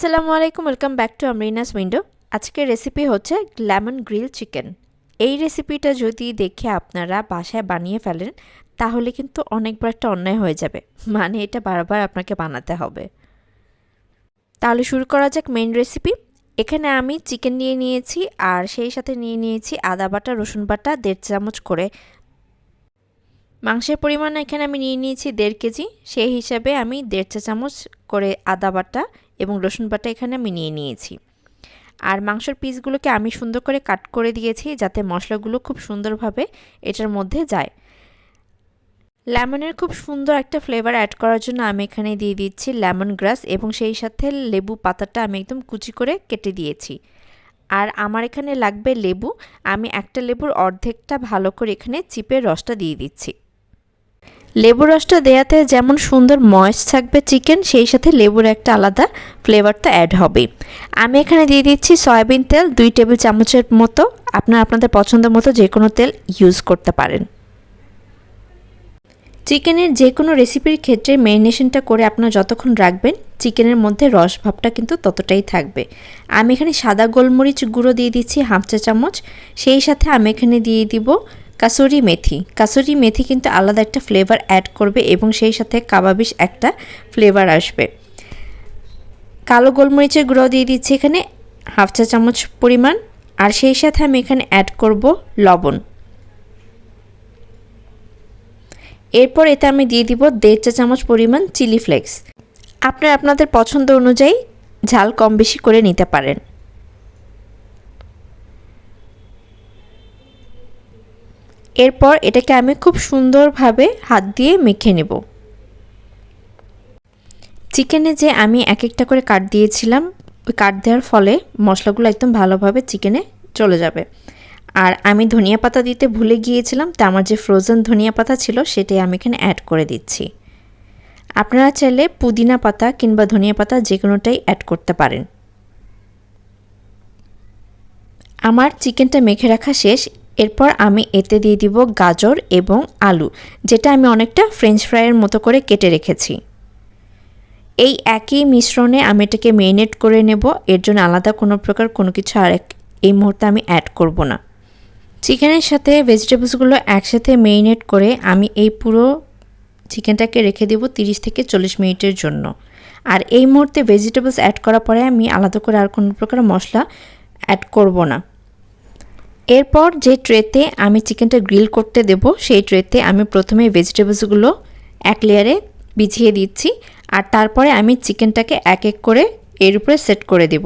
আসসালামু আলাইকুম, welcome back to Amrina's window. আজকের রেসিপি হচ্ছে লেমন গ্রিল চিকেন। এই রেসিপিটা যদি দেখে আপনারা বাসায় বানিয়ে ফেলেন, তাহলে কিন্তু অনেকবার একটা অন্যায় হয়ে যাবে। মানে এটা বারবার আপনাকে বানাতে হবে। তাহলে শুরু করা যাক মেন রেসিপি এখানে আমি চিকেন নিয়ে নিয়েছি, আর সেই সাথে নিয়ে নিয়েছি আদা বাটা, রসুন বাটা, দেড় চামচ করে মাংসের পরিমাণ এখানে আমি নিয়ে নিয়েছি দেড় কেজি। সেই হিসাবে আমি দেড় চা চামচ করে আদা বাটা এবং রসুন বাটা এখানে আমি নিয়ে নিয়েছি। আর মাংসর পিসগুলোকে আমি সুন্দর করে কাট করে দিয়েছি যাতে মশলাগুলো খুব সুন্দরভাবে এটার মধ্যে যায়। লেমনের খুব সুন্দর একটা ফ্লেভার অ্যাড করার জন্য আমি এখানে দিয়ে দিচ্ছি লেমন গ্রাস এবং সেই সাথে লেবু পাতাটা আমি একদম কুচি করে কেটে দিয়েছি। আর আমার এখানে লাগবে লেবু। আমি একটা লেবুর অর্ধেকটা ভালো করে এখানে চিপের রসটা দিয়ে দিচ্ছি। লেবু রসটা দেওয়াতে যেমন সুন্দর ময়েস থাকবে চিকেন, সেই সাথে লেবুর একটা আলাদা ফ্লেভার তো অ্যাড হবে। আমি এখানে দিয়ে দিচ্ছি সয়াবিন তেল দুই টেবিল চামচের মতো। আপনারা আপনাদের পছন্দ মতো যে কোনো তেল ইউজ করতে পারেন। চিকেনের যে কোনো রেসিপির ক্ষেত্রে ম্যারিনেশনটা করে আপনারা যতক্ষণ রাখবেন, চিকেনের মধ্যে রস ভাবটা কিন্তু ততটাই থাকবে। আমি এখানে সাদা গোলমরিচ গুঁড়ো দিয়ে দিচ্ছি হাফ চা চামচ। সেই সাথে আমি এখানে দিয়ে দিব কাসুরি মেথি। কাসুরি মেথি কিন্তু আলাদা একটা ফ্লেভার অ্যাড করবে এবং সেই সাথে কাবাবিশ একটা ফ্লেভার আসবে। কালো গোলমরিচের গুঁড়ো দিয়ে দিচ্ছি এখানে হাফ চা চামচ পরিমাণ। আর সেই সাথে আমি এখানে অ্যাড করব লবণ। এরপর এতে আমি দিয়ে দিব দেড় চা চামচ পরিমাণ চিলি ফ্লেক্স আপনার আপনাদের পছন্দ অনুযায়ী ঝাল কম বেশি করে নিতে পারেন। এরপর এটাকে আমি খুব সুন্দরভাবে হাত দিয়ে মেখে নেব। চিকেনে যে আমি এক একটা করে কাট দিয়েছিলাম, ওই কাট দেওয়ার ফলে মশলাগুলো একদম ভালোভাবে চিকেনে চলে যাবে। আর আমি ধনিয়া পাতা দিতে ভুলে গিয়েছিলাম, তা আমার যে ফ্রোজেন ধনিয়া পাতা ছিল, সেটাই আমি এখানে অ্যাড করে দিচ্ছি। আপনারা চাইলে পুদিনা পাতা কিংবা ধনিয়া পাতা যে কোনোটাই অ্যাড করতে পারেন। আমার চিকেনটা মেখে রাখা শেষ এরপর আমি এতে দিয়ে দিব গাজর এবং আলু, যেটা আমি অনেকটা ফ্রেঞ্চ ফ্রাইয়ের মতো করে কেটে রেখেছি। এই একই মিশ্রণে আমি এটাকে মেরিনেট করে নেব। এর জন্য আলাদা কোনো প্রকার কোনো কিছু আর এই মুহূর্তে আমি অ্যাড করব না। চিকেনের সাথে ভেজিটেবলসগুলো একসাথে মেরিনেট করে আমি এই পুরো চিকেনটাকে রেখে দেব তিরিশ থেকে চল্লিশ মিনিটের জন্য। আর এই মুহূর্তে ভেজিটেবলস অ্যাড করার পরে আমি আলাদা করে আর কোনো প্রকার মশলা অ্যাড করব না। এরপর যে ট্রেতে আমি চিকেনটা গ্রিল করতে দেব, সেই ট্রেতে আমি প্রথমে ভেজিটেবলসগুলো এক লেয়ারে বিছিয়ে দিচ্ছি আর তারপরে আমি চিকেনটাকে এক এক করে এর উপরে সেট করে দেব।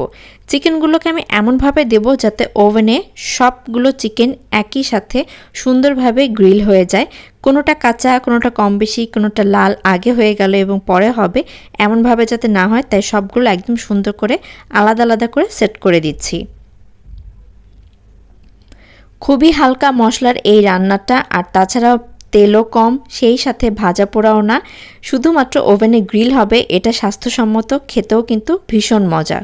চিকেনগুলোকে আমি এমনভাবে দেব যাতে ওভেনে সবগুলো চিকেন একই সাথে সুন্দরভাবে গ্রিল হয়ে যায়। কোনোটা কাঁচা, কোনোটা কম বেশি, কোনোটা লাল আগে হয়ে গেল এবং পরে হবে, এমনভাবে যাতে না হয়, তাই সবগুলো একদম সুন্দর করে আলাদা আলাদা করে সেট করে দিচ্ছি। খুবই হালকা মশলার এই রান্নাটা, আর তাছাড়া তেলও কম, সেই সাথে ভাজা পোড়াও না। শুধুমাত্র ওভেনে গ্রিল হবে, এটা স্বাস্থ্যসম্মত, খেতেও কিন্তু ভীষণ মজা।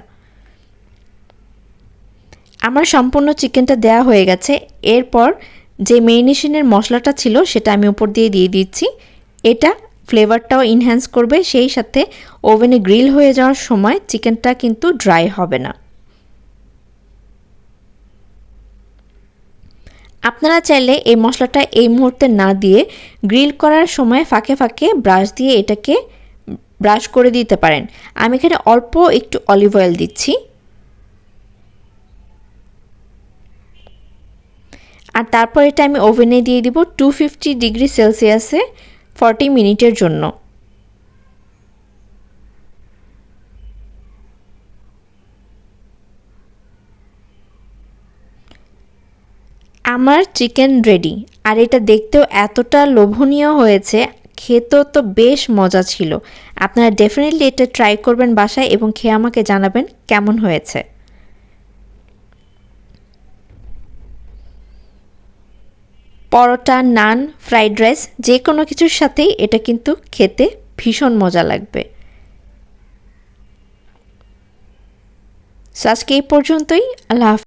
আমার সম্পূর্ণ চিকেনটা দেয়া হয়ে গেছে। এরপর যে মেরিনেশনের মশলাটা ছিল, সেটা আমি উপর দিয়ে দিয়ে দিচ্ছি। এটা ফ্লেভারটাও ইনহ্যান্স করবে, সেই সাথে ওভেনে গ্রিল হয়ে যাওয়ার সময় চিকেনটা কিন্তু ড্রাই হবে না। আপনারা চাইলে এই মশলাটা এই মুহূর্তে না দিয়ে গ্রিল করার সময় ফাঁকে ফাঁকে ব্রাশ দিয়ে এটাকে ব্রাশ করে দিতে পারেন। আমি এখানে অল্প একটু অলিভ অয়েল দিচ্ছি। আর তারপর এটা আমি ওভেনে দিয়ে দিব টু ফিফটি ডিগ্রি সেলসিয়াসে ফর্টি মিনিটের জন্য। আমার চিকেন রেডি। আর এটা দেখতেও এতটা লোভনীয় হয়েছে, খেতেও তো বেশ মজা ছিল। আপনারা ডেফিনেটলি এটা ট্রাই করবেন বাসায় এবং খেয়ে আমাকে জানাবেন কেমন হয়েছে। পরোটা, নান ফ্রাইড রাইস যে কোনো কিছুর সাথেই এটা কিন্তু খেতে ভীষণ মজা লাগবে। সো আজকে এই পর্যন্তই। আল্লাহ